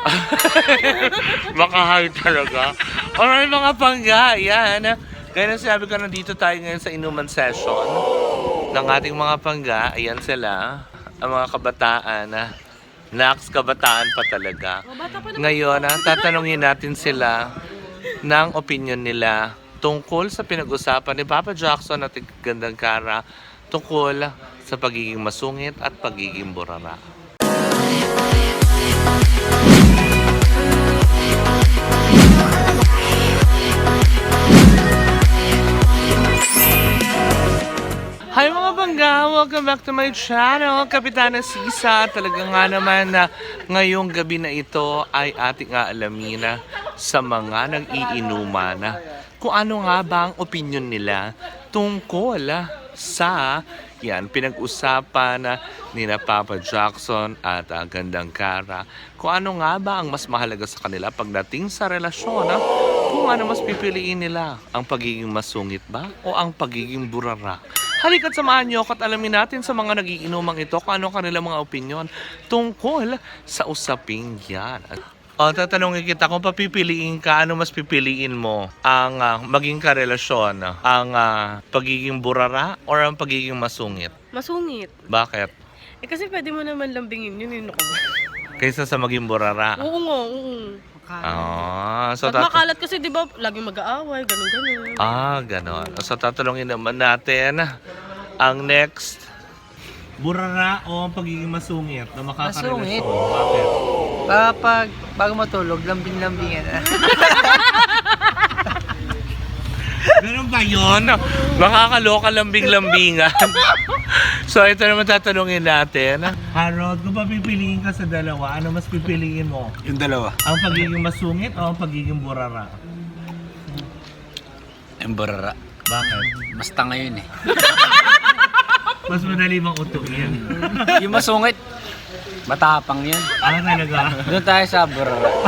Baka high talaga. Alright mga pangga, yan. Kaya na sabi ko nandito tayo ngayon sa inuman session ng ating mga pangga. Ayan sila, ang mga kabataan. Nax, kabataan pa talaga. Ngayon, ah, tatanungin natin sila ng opinion nila tungkol sa pinag-usapan ni Papa Jackson at Gandang Kara tungkol sa pagiging masungit at pagiging burara. Hi mga bangga! Welcome back to my channel, Kapitana Sisa. Talaga nga naman na ngayong gabi na ito ay ating aalamin na sa mga nag-iinuman na kung ano nga ba ang opinion nila tungkol sa yan, pinag-usapan na ni na Papa Jackson at ah, Gandang Kara kung ano nga ba ang mas mahalaga sa kanila pagdating sa relasyon ah, kung ano mas pipiliin nila ang pagiging masungit ba o ang pagiging burara Halika't samahan niyo ako at alamin natin sa mga nagiinumang ito kung ano kanilang mga opinion tungkol sa usaping yan. O, tatanungin kita kung papipiliin ka, ano mas pipiliin mo? Ang ah, maging karelasyon, ang ah, pagiging burara or ang pagiging masungit? Masungit. Bakit? Eh kasi pwede mo naman lambingin yun, yun ako. Kaysa sa maging burara. Oo nga, oo. Ah, so Pag tat- makalat kasi, di ba, laging mag-aaway, ganun, ganun. Ah, ganon. So tatanungin naman natin ang next burara o ang pagiging masungit na makakarelasyon. Masungit. Bakit? Kapag bago matulog, lambing-lambingan na. Ganun ba yun? Makakaloka lambing-lambingan. so ito naman tatanungin natin. Harold, kung papipiliin ka sa dalawa, ano mas pipiliin mo? Yung dalawa. Ang pagiging masungit o ang pagiging burara? Yung barara. Bakit? Basta ngayon eh. Mas madali bang utuin? Yung masungit, matapang yan. ano talaga? Doon tayo sa barara.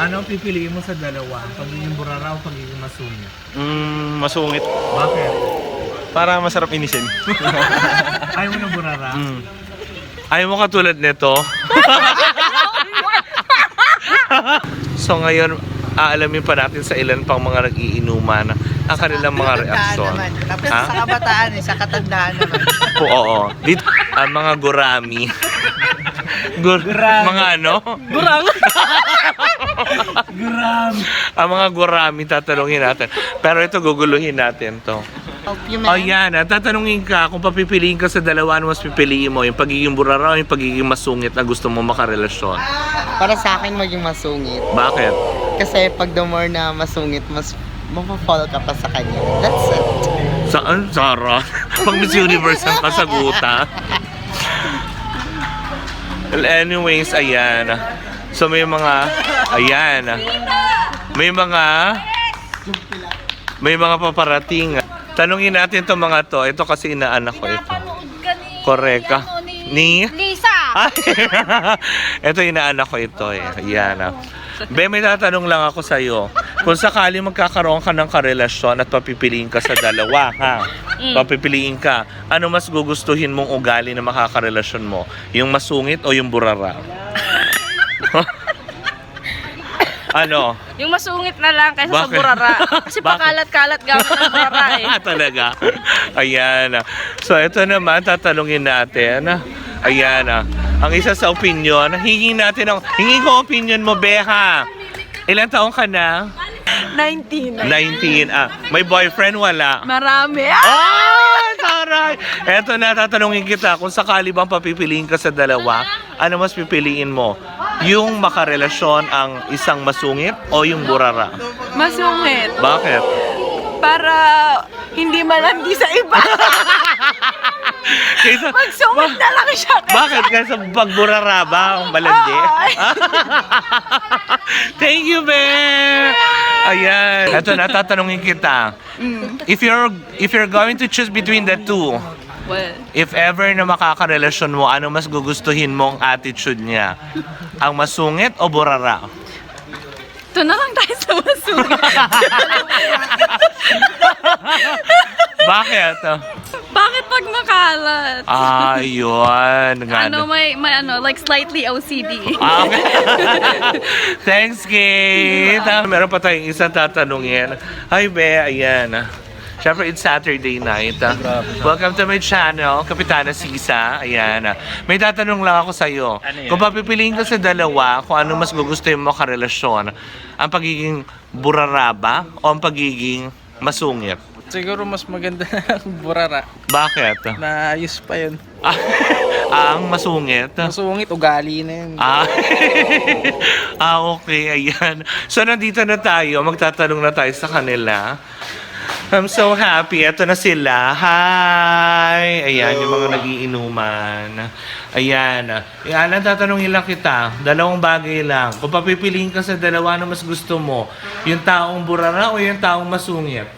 Ano ang pipiliin mo sa dalawa? Pagiging burara o pagiging masungit? Mm, masungit. Bakit? Para masarap inisin. Ayaw mo ng burara? Mm. Ayaw mo katulad nito? so ngayon, aalamin pa natin sa ilan pang mga nag-iinuman ang kanilang mga reaksyon. naman. Tapos Ha? sa kabataan eh, sa katandaan naman. Oo, oo. Dito, ang mga gurami. Gur Mga ano? Gurang! Gurami. Ang mga gurami tatanungin natin. Pero ito, guguluhin natin to. O yan, ah, tatanungin ka kung papipiliin ka sa dalawa, ano mas pipiliin mo? Yung pagiging burara o yung pagiging masungit na gusto mo makarelasyon? Para sa akin maging masungit. Bakit? Kasi pag the more na masungit, mas mapafollow ka pa sa kanya. That's it. Saan, Sarah? Pag Miss Universe ang kasagutan. Well, anyways, ayan. So may mga, ayan. May mga, may mga paparating. Tanungin natin to mga to. Ito kasi inaanak ko ito. Pinapanood ka ni... Correct ka. ano, Ni? Lisa! Ay, ito inaanak ko ito eh. Ayan. ah. Be, may tatanong lang ako sa iyo. Kung sakali magkakaroon ka ng karelasyon at papipiliin ka sa dalawa, ha? Papipiliin ka. Ano mas gugustuhin mong ugali na makakarelasyon mo? Yung masungit o yung burara? ano? Yung masungit na lang kaysa sa Bakit? burara. Kasi Bakit? pakalat-kalat gamit ng burara eh. Talaga. Ayan. So, ito naman, tatanungin natin. Ayan. Ang isa sa opinion, hingin natin ang, hingin ko opinion mo, Beha. Ilan taong ka na? 19. 19. Ah, may boyfriend wala. Marami. Ah! Ay, taray! Eto na, tatanungin kita, kung sakali bang papipiliin ka sa dalawa, ano mas pipiliin mo? Yung makarelasyon ang isang masungit o yung burara? Masungit. Bakit? Para hindi malandi sa iba. Kaysa, Magsungit na lang siya. Bakit? Kasi sa pagburara ba ang malandi? Ay. Thank you, Ben! Ayan. Ito na, tatanungin kita. If you're, if you're going to choose between the two, Well, if ever na makakarelasyon mo, ano mas gugustuhin mong attitude niya? Ang masungit o burara? Ito na lang tayo sa masungit. Bakit? Bakit pag makalat? Ayun. nga ano, may, may ano, like slightly OCD. Ah, okay. Thanks, Kate. Ah, meron pa tayong isang tatanungin. Hi, Be. Ayan. Siyempre, it's Saturday night. Ah, Welcome to my channel, Kapitana Sisa. Ayan. Ah, May tatanong lang ako sa'yo. Ano yan? Kung papipiliin ka sa dalawa, kung ano mas gugustuhin mo karelasyon, ang pagiging buraraba o ang pagiging masungit? Siguro mas maganda ang burara. Bakit? Naayos pa yun. Ah, ang masungit? Masungit, ugali na yun. Ah, ah, okay, ayan. So, nandito na tayo. Magtatanong na tayo sa kanila. I'm so happy. Ito na sila. Hi! Ayan, yung mga nagiinuman. Ayan. Ayan, tatanungin lang kita. Dalawang bagay lang. Kung papipiliin ka sa dalawa, ano mas gusto mo? Yung taong burara o yung taong masungit?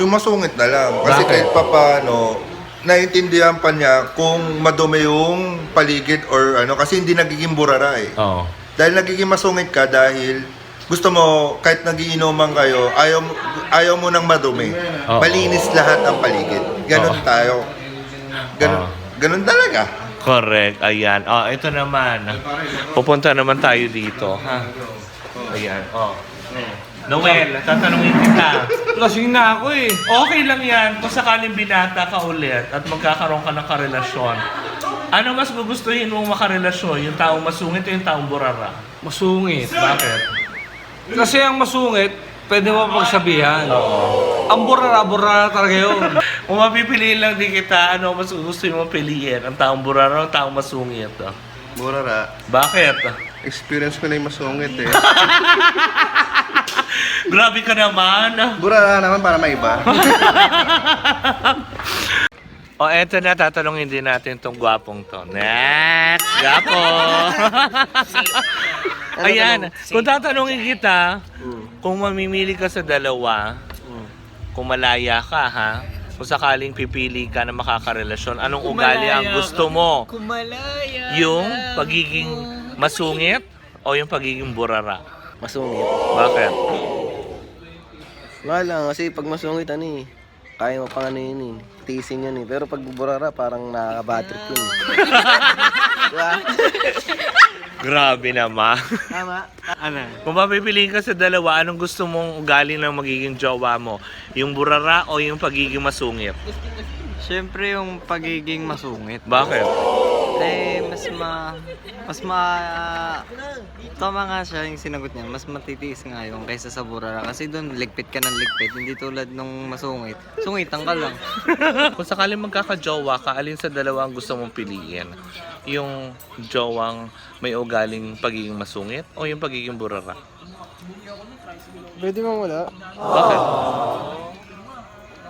Yung masungit na lang. Kasi Bakit? kahit pa paano, naiintindihan pa niya kung madumi yung paligid or ano. Kasi hindi nagiging burara eh. Oo. Dahil nagiging masungit ka dahil gusto mo, kahit nagiinuman kayo, ayaw, mo- ayaw mo nang madumi. Oo. Malinis lahat ang paligid. Ganon Oo. tayo. Ganon, Oo. ganon talaga. Correct. Ayan. Oh, ito naman. Pupunta naman tayo dito. Ha? Ayan. Oh. Noel, tatanungin kita. Lasing na ako eh. Okay lang yan kung sakaling binata ka ulit at magkakaroon ka ng karelasyon. Ano mas gugustuhin mong makarelasyon? Yung taong masungit o yung taong burara? Masungit. Bakit? Kasi ang masungit, pwede mo pagsabihan. Ang burara-burara talaga yun. Kung mapipiliin lang din kita, ano mas gugustuhin mong piliin? Ang taong burara o ang taong masungit? Oh. Burara. Bakit? Experience ko na yung masungit eh. Grabe ka naman. Burara naman para maiba. O, eto na, tatanungin din natin tong gwapong to. Next! Gwapo! Ayan, kung tatanungin kita, kung mamimili ka sa dalawa, kung malaya ka ha, kung sakaling pipili ka na makakarelasyon, anong ugali ang gusto mo? Kumalaya. Yung pagiging masungit o yung pagiging burara? Masungit. Bakit? Wala kasi pag masungit, ano eh, kaya mo pang ano yun eh, tiisin yun eh. Pero pag burara, parang nakaka-bad trip yun eh. diba? Grabe naman. Tama. Ano? Kung papipiliin ka sa dalawa, anong gusto mong ugali ng magiging jowa mo? Yung burara o yung pagiging masungit? Siyempre yung pagiging masungit. Bakit? Mas ma... Mas ma... Tama nga siya yung sinagot niya. Mas matitiis nga yung kaysa sa burara. Kasi doon, ligpit ka ng ligpit. Hindi tulad nung masungit. Sungitan ka lang. Kung sakaling magkaka-jowa ka, alin sa dalawa ang gusto mong piliin? Yung jowang may ugaling pagiging masungit o yung pagiging burara? Pwede mo wala. Bakit?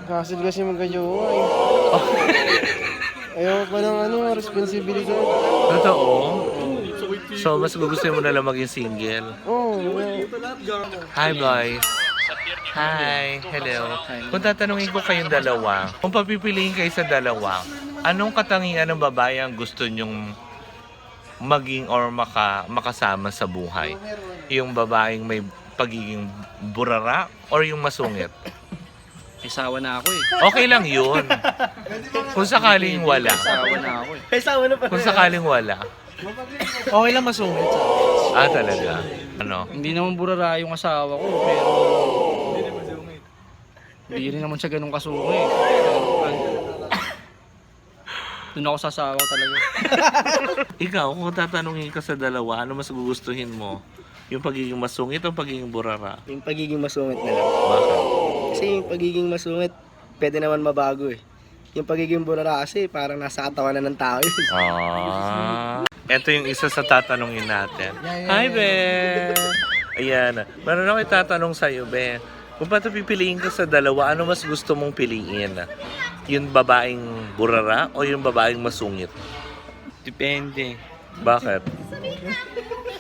Kasil kasi magkajowa eh. Ayaw pa ng ano, responsibilidad. Totoo? So, mas gusto mo na lang maging single? Oo, oh, Hi, boys. Hi, hello. Kung tatanungin ko kayong dalawa, kung papipiliin kayo sa dalawa, anong katangian ng babae ang gusto nyong maging or maka, makasama sa buhay? Yung babaeng may pagiging burara or yung masungit? Isawa na ako eh. Okay lang yun. Kung sakaling wala. Isawa na ako eh. Kung sakaling wala. Okay lang masungit. Ah, talaga. Ano? Hindi naman burara yung asawa ko, pero... Hindi rin naman siya ganun kasungit. Doon ako sa asawa ko talaga. Ikaw, kung tatanungin ka sa dalawa, ano mas gugustuhin mo? Yung pagiging masungit o pagiging burara? Yung pagiging masungit na lang. Bakit? Kasi yung pagiging masungit, pwede naman mabago eh. Yung pagiging burara kasi, parang nasa katawan na ng tao yun. Ah. Ito yung isa sa tatanungin natin. Hi, Be! Ayan. Meron ako itatanong sa'yo, Be. Kung pato pipiliin ka sa dalawa, ano mas gusto mong piliin? Yung babaeng burara o yung babaeng masungit? Depende. Bakit?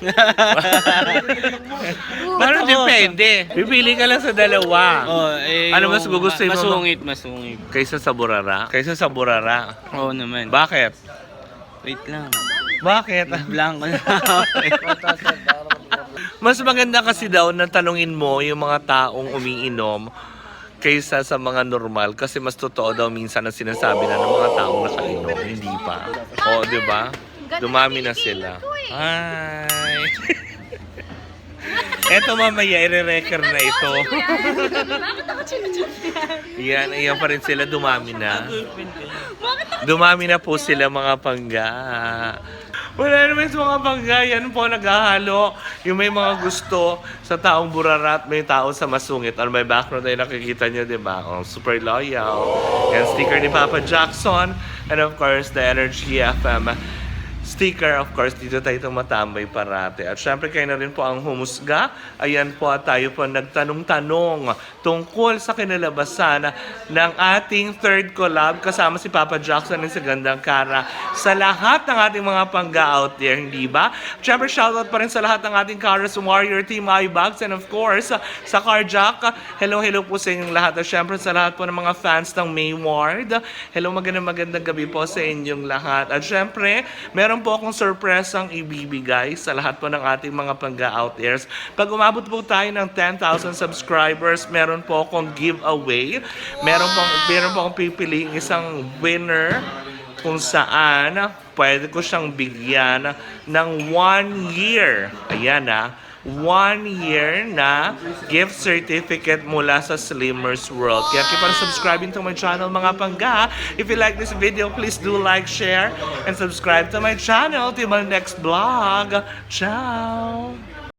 Parang depende. Pipili ka lang sa dalawa. Oh, eh, Ano mas gugustuhin mo? Masungit, masungit. Kaysa sa burara? Kaysa sa burara. Oo naman. Bakit? Wait lang. Bakit? Blanco na. Mas maganda kasi daw na tanungin mo yung mga taong umiinom kaysa sa mga normal kasi mas totoo daw minsan ang sinasabi na ng mga taong nakainom. Hindi pa. Oo, di ba? Dumami na sila. Eto mamaya, i-record na ito. Yan, ayan pa rin sila, dumami na. Dumami na po sila mga pangga. Wala naman sa mga pangga, yan po naghahalo. Yung may mga gusto sa taong burarat, may tao sa masungit. On my background ay nakikita nyo, di ba? Oh, super loyal. Yan, sticker ni Papa Jackson. And of course, the Energy FM sticker. Of course, dito tayo tumatambay parate. At syempre, kayo na rin po ang humusga. Ayan po at tayo po nagtanong-tanong tungkol sa kinalabasan ng ating third collab kasama si Papa Jackson and si Gandang Kara sa lahat ng ating mga pangga out there, hindi ba? Syempre, shoutout pa rin sa lahat ng ating Kara's Warrior Team iBags and of course, sa Carjack. Hello, hello po sa inyong lahat. At syempre, sa lahat po ng mga fans ng Mayward. Hello, magandang magandang gabi po sa inyong lahat. At syempre, meron po akong surpresang ibibigay sa lahat po ng ating mga pangga out theres. Pag umabot po tayo ng 10,000 subscribers, meron po akong giveaway. Meron po, meron po akong pipiliing isang winner kung saan pwede ko siyang bigyan ng one year. Ayan ah one year na gift certificate mula sa Slimmers World. Kaya keep on subscribing to my channel mga pangga. If you like this video, please do like, share, and subscribe to my channel. Till my next vlog. Ciao!